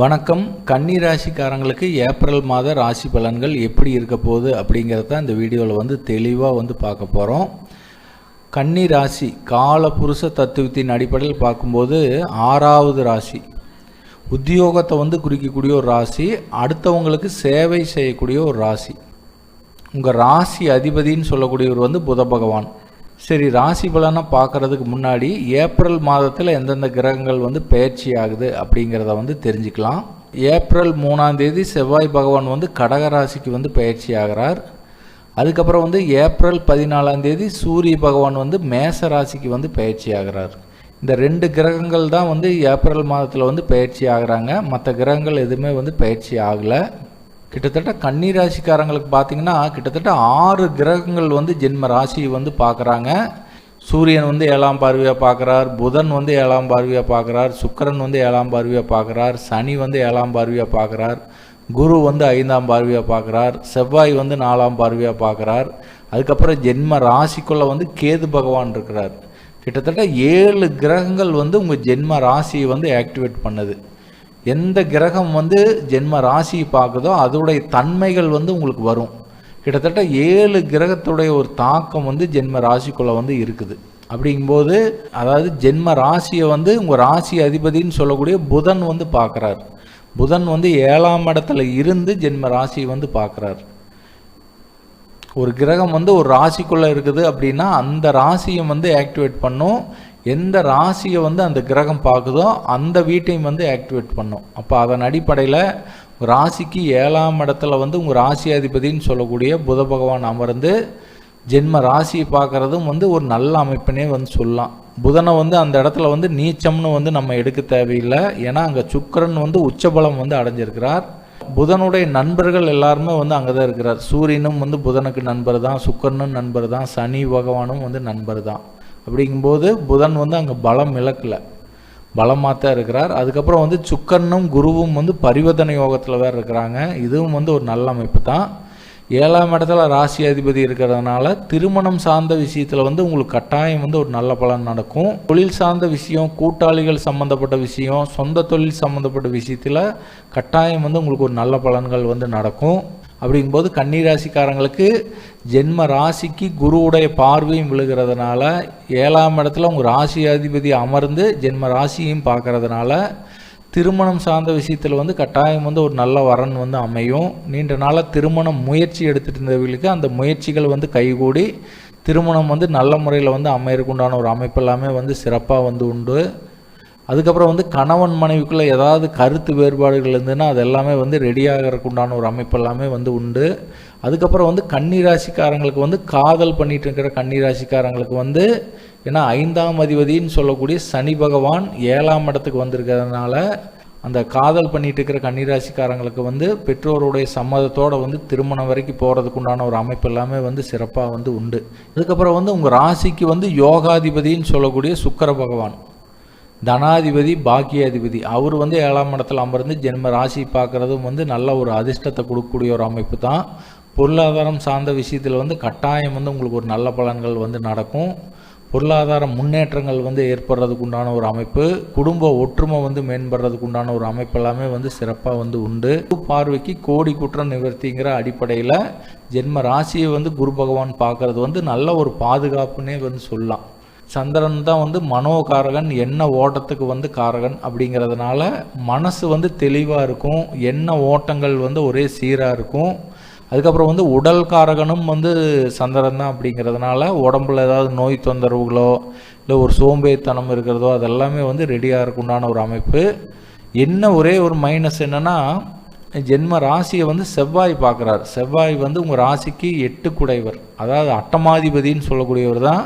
வணக்கம். கன்னி ராசிக்காரங்களுக்கு ஏப்ரல் மாத ராசி பலன்கள் எப்படி இருக்க போகுது அப்படிங்கிறத இந்த வீடியோவில் வந்து தெளிவாக வந்து பார்க்க போகிறோம் கன்னி ராசி காலபுருஷ தத்துவத்தின் அடிப்படையில் பார்க்கும்போது ஆறாவது ராசி. உத்தியோகத்தை வந்து குறிக்கக்கூடிய ஒரு ராசி. அடுத்தவங்களுக்கு சேவை செய்யக்கூடிய ஒரு ராசி. உங்கள் ராசி அதிபதின்னு சொல்லக்கூடியவர் வந்து புத பகவான். சரி ராசி பலனை பார்க்குறதுக்கு முன்னாடி ஏப்ரல் மாதத்தில் எந்தெந்த கிரகங்கள் வந்து பயிற்சி ஆகுது அப்படிங்கிறத வந்து தெரிஞ்சுக்கலாம். ஏப்ரல் மூணாம் தேதி செவ்வாய் பகவான் வந்து கடக ராசிக்கு வந்து பயிற்சி ஆகிறார். அதுக்கப்புறம் வந்து ஏப்ரல் பதினாலாம் தேதி சூரிய பகவான் வந்து மேச ராசிக்கு வந்து பயிற்சி ஆகிறார். இந்த ரெண்டு கிரகங்கள் தான் வந்து ஏப்ரல் மாதத்தில் வந்து பயிற்சி ஆகிறாங்க. மற்ற கிரகங்கள் எதுவுமே வந்து பயிற்சி ஆகலை. கிட்டத்தட்ட கன்னி ராசிக்காரங்களுக்கு பார்த்தீங்கன்னா கிட்டத்தட்ட ஆறு கிரகங்கள் வந்து ஜென்ம ராசியை வந்து பார்க்குறாங்க சூரியன் வந்து ஏழாம் பார்வையாக பார்க்குறார் புதன் வந்து ஏழாம் பார்வையாக பார்க்குறார் சுக்கரன் வந்து ஏழாம் பார்வையாக பார்க்குறார் சனி வந்து ஏழாம் பார்வையாக பார்க்குறார் குரு வந்து ஐந்தாம் பார்வையாக பார்க்குறார் செவ்வாய் வந்து நாலாம் பார்வையாக பார்க்குறார் அதுக்கப்புறம் ஜென்ம ராசிக்குள்ளே வந்து கேது பகவான் இருக்கிறார். கிட்டத்தட்ட ஏழு கிரகங்கள் வந்து உங்கள் ஜென்ம ராசியை வந்து ஆக்டிவேட் பண்ணுது. எந்த கிரகம் வந்து ஜென்ம ராசியை பார்க்குதோ அதோடைய தன்மைகள் வந்து உங்களுக்கு வரும். கிட்டத்தட்ட ஏழு கிரகத்துடைய ஒரு தாக்கம் வந்து ஜென்ம ராசிக்குள்ளே வந்து இருக்குது. அப்படிங்கும்போது அதாவது ஜென்ம ராசியை வந்து உங்கள் ராசி அதிபதின்னு சொல்லக்கூடிய புதன் வந்து பார்க்குறார். புதன் வந்து ஏழாம் இடத்துல இருந்து ஜென்ம ராசியை வந்து பார்க்குறார். ஒரு கிரகம் வந்து ஒரு ராசிக்குள்ளே இருக்குது அப்படின்னா அந்த ராசியை வந்து ஆக்டிவேட் பண்ணும். எந்த ராசியை வந்து அந்த கிரகம் பார்க்குதோ அந்த வீட்டையும் வந்து ஆக்டிவேட் பண்ணும். அப்போ அதன் அடிப்படையில் ராசிக்கு ஏழாம் இடத்துல வந்து உங்கள் ராசி அதிபதின்னு சொல்லக்கூடிய புத பகவான் அமர்ந்து ஜென்ம ராசியை பார்க்குறதும் வந்து ஒரு நல்ல அமைப்பினே வந்து சொல்லலாம். புதனை வந்து அந்த இடத்துல வந்து நீச்சம்னு வந்து நம்ம எடுக்க தேவையில்லை. ஏன்னா அங்கே சுக்கரன் வந்து உச்சபலம் வந்து அடைஞ்சிருக்கிறார். புதனுடைய நண்பர்கள் எல்லாருமே வந்து அங்கே தான் இருக்கிறார். சூரியனும் வந்து புதனுக்கு நண்பர் தான் சுக்கரனும் நண்பர் தான் சனி பகவானும் வந்து நண்பர் தான் அப்படிங்கும்போது புதன் வந்து அங்கே பலம் இழக்கலை. பலமாக தான் இருக்கிறார். அதுக்கப்புறம் வந்து சுக்கரனும் குருவும் வந்து பரிவர்த்தனை யோகத்தில் வேறு இருக்கிறாங்க. இதுவும் வந்து ஒரு நல்ல அமைப்பு தான் ஏழாம் இடத்துல ராசி அதிபதி இருக்கிறதுனால திருமணம் சார்ந்த விஷயத்தில் வந்து உங்களுக்கு கட்டாயம் வந்து ஒரு நல்ல பலன் நடக்கும். தொழில் சார்ந்த விஷயம் கூட்டாளிகள் சம்மந்தப்பட்ட விஷயம் சொந்த தொழில் சம்மந்தப்பட்ட விஷயத்தில் கட்டாயம் வந்து உங்களுக்கு ஒரு நல்ல பலன்கள் வந்து நடக்கும். அப்படிங்கும்போது கன்னிராசிக்காரங்களுக்கு ஜென்ம ராசிக்கு குருவுடைய பார்வையும் விழுகிறதுனால ஏழாம் இடத்துல உங்கள் ராசி அதிபதி அமர்ந்து ஜென்ம ராசியையும் பார்க்கறதுனால திருமணம் சார்ந்த விஷயத்தில் வந்து கட்டாயம் வந்து ஒரு நல்ல வரன் வந்து அமையும். நீண்ட நாளாக திருமணம் முயற்சி எடுத்துகிட்டு இருந்தவர்களுக்கு அந்த முயற்சிகள் வந்து கைகூடி திருமணம் வந்து நல்ல முறையில் வந்து அமையறக்குண்டான ஒரு அமைப்பு எல்லாமே வந்து சிறப்பாக வந்து உண்டு. அதுக்கப்புறம் வந்து கணவன் மனைவிக்குள்ளே ஏதாவது கருத்து வேறுபாடுகள் இருந்ததுன்னா அது எல்லாமே வந்து ரெடி ஒரு அமைப்பு எல்லாமே வந்து உண்டு. அதுக்கப்புறம் வந்து கன்னி ராசிக்காரங்களுக்கு வந்து காதல் பண்ணிட்டு இருக்கிற கன்னி ராசிக்காரங்களுக்கு வந்து ஏன்னா ஐந்தாம் அதிபதின்னு சொல்லக்கூடிய சனி பகவான் ஏழாம் இடத்துக்கு வந்திருக்கிறதுனால அந்த காதல் பண்ணிட்டு இருக்கிற கன்னிராசிக்காரங்களுக்கு வந்து பெற்றோருடைய சம்மதத்தோடு வந்து திருமணம் வரைக்கும் போகிறதுக்கு உண்டான ஒரு அமைப்பு எல்லாமே வந்து சிறப்பாக வந்து உண்டு. அதுக்கப்புறம் வந்து உங்கள் ராசிக்கு வந்து யோகாதிபதின்னு சொல்லக்கூடிய சுக்கர பகவான். தனாதிபதி பாக்கியாதிபதி. அவர் வந்து ஏழாம் இடத்துல அமர்ந்து ஜென்ம ராசி பார்க்குறதும் வந்து நல்ல ஒரு அதிர்ஷ்டத்தை கொடுக்கக்கூடிய ஒரு அமைப்பு தான். பொருளாதாரம் சார்ந்த விஷயத்தில் வந்து கட்டாயம் வந்து உங்களுக்கு ஒரு நல்ல பலன்கள் வந்து நடக்கும். பொருளாதார முன்னேற்றங்கள் வந்து ஏற்படுறதுக்கு உண்டான ஒரு அமைப்பு. குடும்ப ஒற்றுமை வந்து மேம்படுறதுக்கு உண்டான ஒரு அமைப்பு எல்லாமே வந்து சிறப்பாக வந்து உண்டு. பார்வைக்கு கோடி குற்றம் நிவர்த்திங்கிற அடிப்படையில் ஜென்ம ராசியை வந்து குரு பகவான் பார்க்கறது வந்து நல்ல ஒரு பாதுகாப்புன்னே வந்து சொல்லலாம். சந்திரன் தான் வந்து மனோகாரகன் எண்ண ஓட்டத்துக்கு வந்து காரகன் அப்படிங்கிறதுனால மனசு வந்து தெளிவாக இருக்கும் எண்ண ஓட்டங்கள் வந்து ஒரே சீராக இருக்கும். அதுக்கப்புறம் வந்து உடல் காரகனும் வந்து சந்திரன் தான் அப்படிங்கிறதுனால உடம்புல ஏதாவது நோய் தொந்தரவுகளோ இல்லை ஒரு சோம்பேறித்தனம் இருக்கிறதோ அதெல்லாமே வந்து ரெடியாக இருக்குண்டான ஒரு அமைப்பு. என்ன ஒரே ஒரு மைனஸ் என்னென்னா ஜென்ம ராசியை வந்து செவ்வாய் பார்க்குறார். செவ்வாய் வந்து உங்கள் ராசிக்கு எட்டு குடைவர் அதாவது அட்டமாதிபதின்னு சொல்லக்கூடியவர் தான்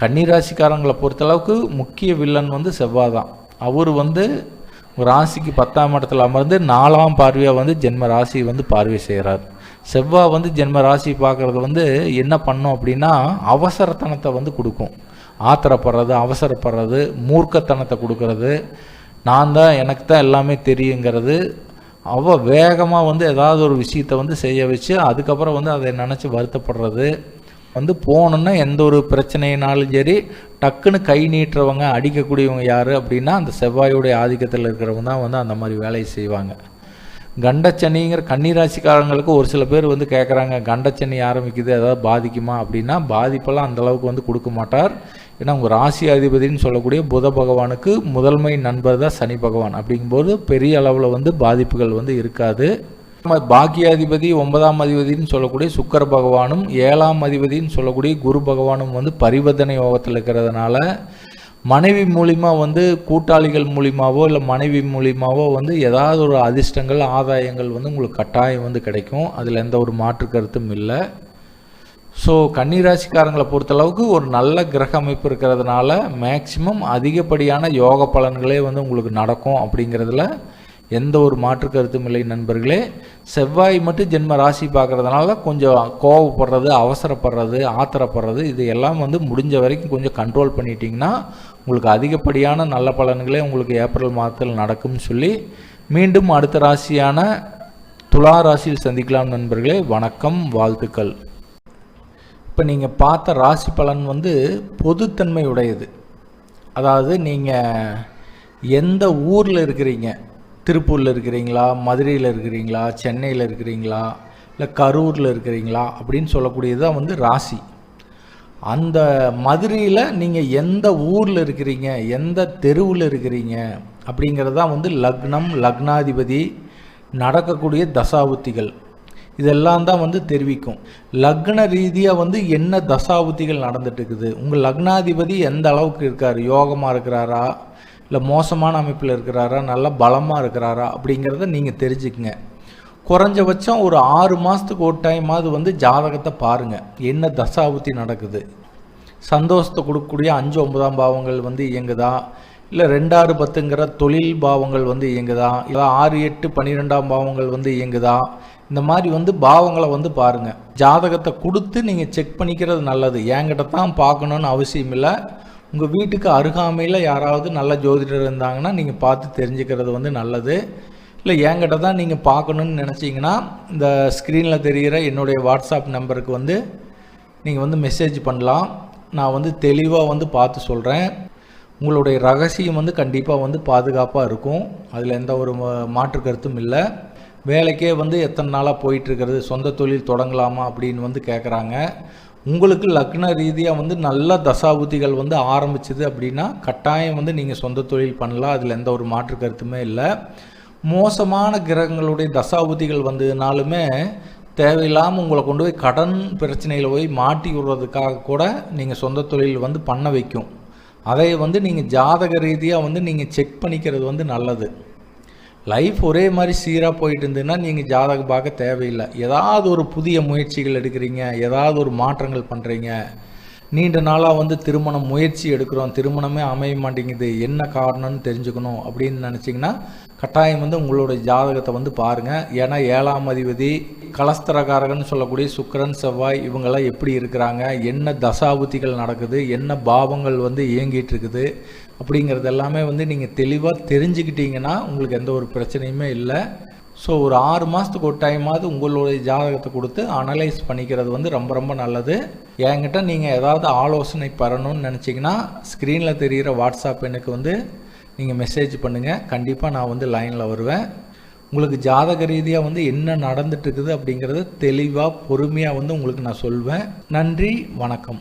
கன்னிராசிக்காரங்களை பொறுத்தளவுக்கு முக்கிய வில்லன் வந்து செவ்வாய் தான் அவர் வந்து ராசிக்கு பத்தாம் இடத்துல அமர்ந்து நாலாம் பார்வையாக வந்து ஜென்ம ராசி வந்து பார்வை செய்கிறார் செவ்வாய் வந்து ஜென்ம ராசி பார்க்குறது வந்து என்ன பண்ணும் அப்படின்னா அவசரத்தனத்தை வந்து கொடுக்கும். ஆத்திரப்படுறது அவசரப்படுறது மூர்க்கத்தனத்தை கொடுக்கறது நான் தான் எனக்கு தான் எல்லாமே தெரியுங்கிறது அவ வேகமாக வந்து ஏதாவது ஒரு விஷயத்தை வந்து செய்ய வச்சு அதுக்கப்புறம் வந்து அதை நினச்சி வருத்தப்படுறது வந்து போகணுன்னா எந்த ஒரு பிரச்சனைனாலும் சரி டக்குன்னு கை நீட்டுறவங்க அடிக்கக்கூடியவங்க யார் அப்படின்னா அந்த செவ்வாயுடைய ஆதிக்கத்தில் இருக்கிறவங்க தான் வந்து அந்த மாதிரி வேலையை செய்வாங்க. கண்டச்சனிங்கிற கன்னிராசிக்காரங்களுக்கு ஒரு சில பேர் வந்து கேட்குறாங்க கண்டச்சனி ஆரம்பிக்குது ஏதாவது பாதிக்குமா அப்படின்னா பாதிப்பெல்லாம் அந்த அளவுக்கு வந்து கொடுக்க மாட்டார். ஏன்னா உங்கள் ராசி அதிபதினு சொல்லக்கூடிய புத பகவானுக்கு முதன்மை நண்பர் தான் சனி பகவான். அப்படிங்கும்போது பெரிய அளவில் வந்து பாதிப்புகள் வந்து இருக்காது. பாக்கியாதிபதி ஒன்பதாம் அதிபதினு சொல்லக்கூடிய சுக்கர பகவானும் ஏழாம் அதிபதினு சொல்லக்கூடிய குரு பகவானும் வந்து பரிவர்த்தனை யோகத்தில் இருக்கிறதுனால மனைவி மூலிமா வந்து கூட்டாளிகள் மூலிமாவோ இல்லை மனைவி மூலிமாவோ வந்து ஏதாவது ஒரு அதிர்ஷ்டங்கள் ஆதாயங்கள் வந்து உங்களுக்கு கட்டாயம் வந்து கிடைக்கும். அதில் எந்த ஒரு மாற்று கருத்தும் இல்லை. ஸோ கன்னிராசிக்காரங்களை பொறுத்தளவுக்கு ஒரு நல்ல கிரக அமைப்பு இருக்கிறதுனால மேக்சிமம் அதிகப்படியான யோக பலன்களே வந்து உங்களுக்கு நடக்கும் அப்படிங்கிறதுல எந்த ஒரு மாற்று கருத்தும் இல்லை நண்பர்களே. செவ்வாய் மட்டும் ஜென்ம ராசி பார்க்குறதுனால கொஞ்சம் கோவப்படுறது அவசரப்படுறது ஆத்திரப்படுறது இது எல்லாம் வந்து முடிஞ்ச வரைக்கும் கொஞ்சம் கண்ட்ரோல் பண்ணிட்டீங்கன்னா உங்களுக்கு அதிகப்படியான நல்ல பலன்களே உங்களுக்கு ஏப்ரல் மாதத்தில் நடக்கும்னு சொல்லி மீண்டும் அடுத்த ராசியான துலா ராசியில் சந்திக்கலாம் நண்பர்களே. வணக்கம் வாழ்த்துக்கள். இப்போ நீங்கள் பார்த்த ராசி பலன் வந்து பொதுத்தன்மை உடையது அதாவது நீங்கள் எந்த ஊரில் இருக்கிறீங்க திருப்பூரில் இருக்கிறீங்களா? மதுரையில் இருக்கிறீங்களா? சென்னையில் இருக்கிறீங்களா? இல்லை கரூரில் இருக்கிறீங்களா? அப்படின்னு சொல்லக்கூடியது தான் வந்து ராசி. அந்த மதுரையில் நீங்கள் எந்த ஊரில் இருக்கிறீங்க? எந்த தெருவில் இருக்கிறீங்க? அப்படிங்கிறது தான் வந்து லக்னம் லக்னாதிபதி நடக்கக்கூடிய தசாபுத்திகள். இதெல்லாம் தான் வந்து தெரிவிக்கும். லக்ன ரீதியாக வந்து என்ன தசாபுத்திகள் நடந்துட்டு இருக்குது? உங்கள் லக்னாதிபதி எந்த அளவுக்கு இருக்கார்? யோகமாக இருக்கிறாரா? இல்லை மோசமான அமைப்பில் இருக்கிறாரா நல்லா பலமாக இருக்கிறாரா அப்படிங்கிறத நீங்கள் தெரிஞ்சுக்குங்க. குறைஞ்சபட்சம் ஒரு ஆறு மாதத்துக்கு ஒரு டைமாவது வந்து ஜாதகத்தை பாருங்கள் என்ன தசாபுத்தி நடக்குது? சந்தோஷத்தை கொடுக்கக்கூடிய அஞ்சு ஒன்பதாம் பாவங்கள் வந்து இயங்குதா? இல்லை ரெண்டாறு பத்துங்கிற தொழில் பாவங்கள் வந்து இயங்குதா? இல்லை ஆறு எட்டு பன்னிரெண்டாம் பாவங்கள் வந்து இயங்குதா? இந்த மாதிரி வந்து பாவங்களை வந்து பாருங்கள் ஜாதகத்தை கொடுத்து நீங்கள் செக் பண்ணிக்கிறது நல்லது. என்கிட்ட தான் பார்க்கணுன்னு அவசியம் இல்லை உங்கள் வீட்டுக்கு அருகாமையில் யாராவது நல்ல ஜோதிடர் இருந்தாங்கன்னா நீங்கள் பார்த்து தெரிஞ்சுக்கிறது வந்து நல்லது. இல்லை என்கிட்ட தான் நீங்கள் பார்க்கணுன்னு நினச்சிங்கன்னா இந்த ஸ்க்ரீனில் தெரிகிற என்னுடைய வாட்ஸ்அப் நம்பருக்கு வந்து நீங்கள் வந்து மெசேஜ் பண்ணலாம். நான் வந்து தெளிவாக வந்து பார்த்து சொல்கிறேன் உங்களுடைய ரகசியம் வந்து கண்டிப்பாக வந்து பாதுகாப்பாக இருக்கும். அதில் எந்த ஒரு மாற்று கருத்தும் இல்லை. வேலைக்கே வந்து எத்தனை நாளாக போயிட்டுருக்கிறது சொந்த தொழில் தொடங்கலாமா அப்படின்னு வந்து கேட்குறாங்க உங்களுக்கு லக்ன ரீதியாக வந்து நல்ல தசாபுத்திகள் வந்து ஆரம்பிச்சது அப்படின்னா கட்டாயம் வந்து நீங்கள் சொந்த தொழில் பண்ணலாம். அதில் எந்த ஒரு மாற்று கருத்துமே இல்லை. மோசமான கிரகங்களுடைய தசாபுத்திகள் வந்ததுனாலுமே தேவையில்லாமல் உங்களை கொண்டு போய் கடன் பிரச்சனையில் போய் மாட்டி விடுறதுக்காக கூட நீங்கள் சொந்த தொழில் வந்து பண்ண வைக்கும். அதை வந்து நீங்கள் ஜாதக ரீதியாக வந்து நீங்கள் செக் பண்ணிக்கிறது வந்து நல்லது. லைஃப் ஒரே மாதிரி சீராக போயிட்டு இருந்ததுன்னா நீங்கள் ஜாதகம் பார்க்க தேவையில்லை. ஏதாவது ஒரு புதிய முயற்சிகள் எடுக்கிறீங்க ஏதாவது ஒரு மாற்றங்கள் பண்ணுறீங்க நீண்ட நாளாக வந்து திருமணம் முயற்சி எடுக்கிறோம். திருமணமே அமைய மாட்டேங்குது. என்ன காரணம்னு தெரிஞ்சுக்கணும் அப்படின்னு நினச்சிங்கன்னா கட்டாயம் வந்து உங்களுடைய ஜாதகத்தை வந்து பாருங்கள் ஏன்னா ஏழாம் அதிபதி கலஸ்தரகாரகன் சொல்லக்கூடிய சுக்கரன் செவ்வாய் இவங்கெல்லாம் எப்படி இருக்கிறாங்க? என்ன தசாபுத்திகள் நடக்குது? என்ன பாவங்கள் வந்து இயங்கிட்டு இருக்குது? அப்படிங்கிறது எல்லாமே வந்து நீங்கள் தெளிவாக தெரிஞ்சுக்கிட்டீங்கன்னா உங்களுக்கு எந்த ஒரு பிரச்சனையுமே இல்லை. ஸோ ஒரு ஆறு மாதத்துக்கு ஒரு டைமாவது உங்களுடைய ஜாதகத்தை கொடுத்து அனலைஸ் பண்ணிக்கிறது வந்து ரொம்ப ரொம்ப நல்லது. என்கிட்ட நீங்கள் ஏதாவது ஆலோசனை பெறணும்னு நினச்சிங்கன்னா ஸ்க்ரீனில் தெரிகிற வாட்ஸ்அப் எனக்கு வந்து நீங்கள் மெசேஜ் பண்ணுங்கள் கண்டிப்பாக நான் வந்து லைனில் வருவேன். உங்களுக்கு ஜாதக ரீதியாக வந்து என்ன நடந்துட்டுருக்குது அப்படிங்கிறத தெளிவாக பொறுமையாக வந்து உங்களுக்கு நான் சொல்வேன். நன்றி வணக்கம்.